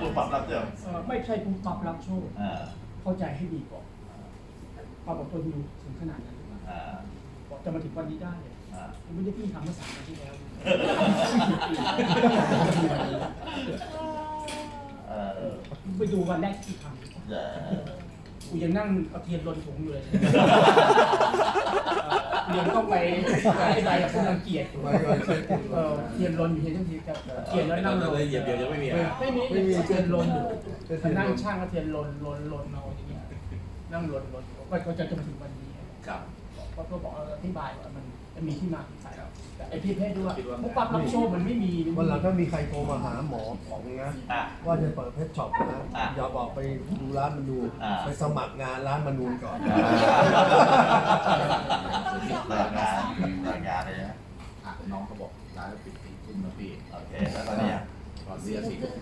ปุ๊บปั๊บรับเดิมเอ่อไม่ใช่ปุ๊บปั๊บรับโชค อ่าเข้าใจให้ดีก่อนความอดทนอยู่ถึงขนาดนั้นหรือเปล่าอ่าบอกจะมาถึงวันนี้ได้เนี่ยอ่าผมไม่ได้พิ่ทำมื่อสามปีที่แล้วเออไปดูวันแรกที่ทเออำกูยังนั่งเอาเทียนลนถุงอยู่เลย ยนต้องไปอธิบายกับคนรังเกียจอยู่เออเทียนลนอยู่เทียนทั้งทีกับเทียนแล้วนั่งลนเหยียบเดียวยังไม่มีอะไม่มีไม่มีเทียนลนอยู่นั่งช่างก็เทียนลนลนลนเอาอย่างเงี้ยนั่งลนลนก็จะจนถึงวันนี้ครับก็ก็บอกอธิบายว่ามันมีที่มาที่ไปแต่ไอ้ที่เพศด้วยคิดว่าพวกปั๊บรับโชคมันไม่มีวันหลังถ้ามีใครโทรมาหาหมอของนะว่าจะเปิดเพชรช็อปนะอย่าบอกไปดูร้านมนูนอะไปสมัครงานร้านมนูนก่อน เลิกงานเลิกงานเลยนะ อะน้องเขาบอก ร้านปิดสี่ทุ่มนะพี่โอเค แล้วตอนนี้อะก่อนเสียสี่ทุ่ม